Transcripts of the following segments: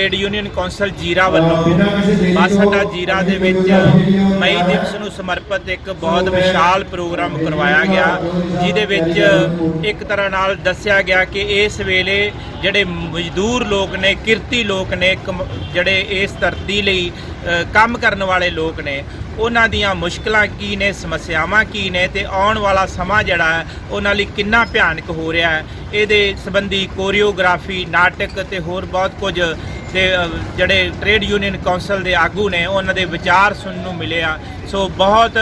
Trade union council ਜੀਰਾ ਵੱਲੋਂ ਬੱਸ ਅੱਡਾ ਜੀਰਾ ਦੇ ਵਿੱਚ ਮਈ ਦਿਵਸ ਨੂੰ ਸਮਰਪਿਤ ਇੱਕ ਬਹੁਤ ਵਿਸ਼ਾਲ ਪ੍ਰੋਗਰਾਮ ਕਰਵਾਇਆ ਗਿਆ ਜਿਹਦੇ ਵਿੱਚ ਇੱਕ ਤਰ੍ਹਾਂ ਨਾਲ ਦੱਸਿਆ ਗਿਆ ਕਿ ਇਸ ਵੇਲੇ ਜਿਹੜੇ ਮਜ਼ਦੂਰ ਲੋਕ ਨੇ ਕਿਰਤੀ ਲੋਕ ਨੇ ਜਿਹੜੇ ਇਸ ਧਰਤੀ ਲਈ ਕੰਮ ਕਰਨ ਵਾਲੇ ਲੋਕ ਨੇ ਉਹਨਾਂ ਦੀਆਂ ਮੁਸ਼ਕਲਾਂ ਕੀ ਨੇ ਸਮੱਸਿਆਵਾਂ ਕੀ ਨੇ ਤੇ ਆਉਣ ਵਾਲਾ ਸਮਾਂ ਜਿਹੜਾ ਹੈ ਉਹਨਾਂ ਲਈ ਕਿੰਨਾ ਭਿਆਨਕ ਹੋ ਰਿਹਾ ਹੈ। ਇਹਦੇ ਸੰਬੰਧੀ ਕੋਰੀਓਗ੍ਰਾਫੀ ਨਾਟਕ ਤੇ ਹੋਰ ਬਹੁਤ ਕੁਝ ਤੇ ਜਿਹੜੇ ਟ੍ਰੇਡ ਯੂਨੀਅਨ ਕੌਂਸਲ ਦੇ ਆਗੂ ਨੇ, ਉਹਨਾਂ ਦੇ ਵਿਚਾਰ ਸੁਣਨ ਨੂੰ ਮਿਲੇ ਆ। ਸੋ ਬਹੁਤ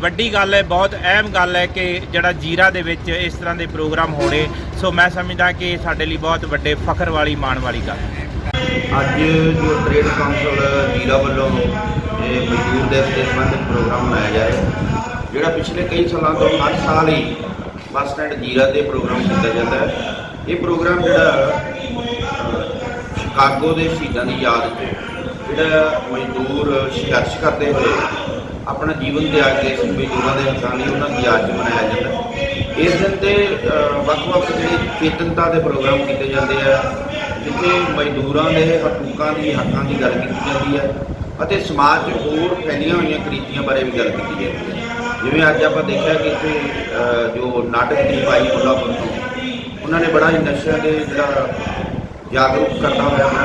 ਵੱਡੀ ਗੱਲ ਹੈ, ਬਹੁਤ ਅਹਿਮ ਗੱਲ ਹੈ ਕਿ ਜਿਹੜਾ ਜੀਰਾ ਦੇ ਵਿੱਚ ਇਸ ਤਰ੍ਹਾਂ ਦੇ ਪ੍ਰੋਗਰਾਮ ਹੋਣੇ। ਸੋ ਮੈਂ ਸਮਝਦਾ ਕਿ ਸਾਡੇ ਲਈ ਬਹੁਤ ਵੱਡੇ ਫਖਰ ਵਾਲੀ, ਮਾਣ ਵਾਲੀ ਗੱਲ ਹੈ। ਅੱਜ ਜੋ ਟ੍ਰੇਡ ਕਾਉਂਸਲ ਜੀਰਾ ਵੱਲੋਂ ਇਹ ਮਜ਼ਦੂਰ ਦੇ ਸੰਬੰਧਿਤ ਪ੍ਰੋਗਰਾਮ ਮਨਾਇਆ ਜਾ ਰਿਹਾ ਜਿਹੜਾ ਪਿਛਲੇ ਕਈ ਸਾਲਾਂ ਤੋਂ ਹਰ ਸਾਲ ਹੀ ਬੱਸ ਸਟੈਂਡ ਜੀਰਾ ਤੇ ਪ੍ਰੋਗਰਾਮ ਕੀਤਾ ਜਾਂਦਾ ਹੈ। ਇਹ ਪ੍ਰੋਗਰਾਮ ਜਿਹੜਾ ਕਾਗੋ ਦੇ ਸ਼ਹੀਦਾਂ ਦੀ ਯਾਦ 'ਚ ਜਿਹੜਾ ਮਜ਼ਦੂਰ ਸੰਘਰਸ਼ ਕਰਦੇ ਹੋਏ ਆਪਣਾ ਜੀਵਨ ਤਿਆਗ ਕੇ ਸੀ ਮਜ਼ਦੂਰਾਂ ਦੇ ਹੱਕਾਂ ਲਈ ਉਹਨਾਂ ਦੀ ਯਾਦ 'ਚ ਮਨਾਇਆ ਜਾਂਦਾ ਇਸ ਦਿਨ ਤੇ ਵੱਖ-ਵੱਖ ਜਿਹੜੇ ਚੇਤਨਤਾ ਦੇ ਪ੍ਰੋਗਰਾਮ ਕੀਤੇ ਜਾਂਦੇ ਆ, ਜਿੱਥੇ ਮਜ਼ਦੂਰਾਂ ਦੇ ਹਕੂਕਾਂ ਦੀ, ਹੱਕਾਂ ਦੀ ਗੱਲ ਕੀਤੀ ਜਾਂਦੀ ਹੈ ਅਤੇ ਸਮਾਜ 'ਚ ਹੋਰ ਫੈਲੀਆਂ ਹੋਈਆਂ ਕ੍ਰਿਤੀਆਂ ਬਾਰੇ ਵੀ ਗੱਲ ਕੀਤੀ ਜਾਂਦੀ ਹੈ। ਜਿਵੇਂ ਅੱਜ ਆਪਾਂ ਦੇਖਿਆ ਕਿ ਇੱਥੇ ਜੋ ਨਾਟਕ ਦੀ ਭਾਈ ਮੁੱਲਾਪੁਰ ਤੋਂ ਉਹਨਾਂ ਨੇ ਬੜਾ ਹੀ ਨਸ਼ਿਆਂ ਦੇ ਜਿਹੜਾ ਜਾਗਰੂਕ ਕਰਦਾ ਹੋਇਆ ਆਪਣਾ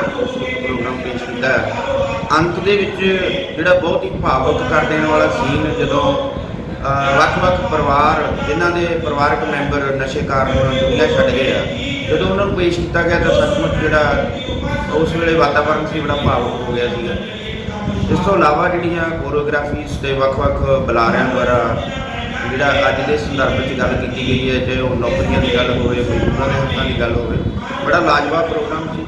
ਪ੍ਰੋਗਰਾਮ ਪੇਸ਼ ਕੀਤਾ ਹੈ। ਅੰਤ ਦੇ ਵਿੱਚ ਜਿਹੜਾ ਬਹੁਤ ਹੀ ਭਾਵੁਕ ਕਰ ਦੇਣ ਵਾਲਾ ਸੀਨ ਜਦੋਂ ਵੱਖ-ਵੱਖ ਪਰਿਵਾਰ, ਜਿਨ੍ਹਾਂ ਦੇ ਪਰਿਵਾਰਕ ਮੈਂਬਰ ਨਸ਼ੇ ਕਾਰਨ ਦੁਨੀਆ ਛੱਡ ਗਏ ਆ, ਜਦੋਂ ਉਹਨਾਂ ਨੂੰ ਪੇਸ਼ ਕੀਤਾ ਗਿਆ ਤਾਂ ਸੱਚਮੁੱਚ ਜਿਹੜਾ ਉਸ ਵੇਲੇ ਵਾਤਾਵਰਣ ਸੀ ਬੜਾ ਭਾਵੁਕ ਹੋ ਗਿਆ ਸੀਗਾ। ਇਸ ਤੋਂ ਇਲਾਵਾ ਜਿਹੜੀਆਂ ਕੋਰੀਓਗ੍ਰਾਫੀਸ ਦੇ ਵੱਖ-ਵੱਖ ਬੁਲਾਰਿਆਂ ਦੁਆਰਾ ਜਿਹੜਾ ਅੱਜ ਦੇ ਸੰਦਰਭ ਵਿੱਚ ਗੱਲ ਕੀਤੀ ਗਈ ਹੈ, ਜੇ ਉਹ ਨੌਕਰੀਆਂ ਦੀ ਗੱਲ ਹੋਵੇ ਮਜ਼ਦੂਰਾਂ ਦੇ ਹੱਕਾਂ ਦੀ ਗੱਲ ਹੋਵੇ, ਬੜਾ ਲਾਜਵਾਬ ਪ੍ਰੋਗਰਾਮ ਸੀ।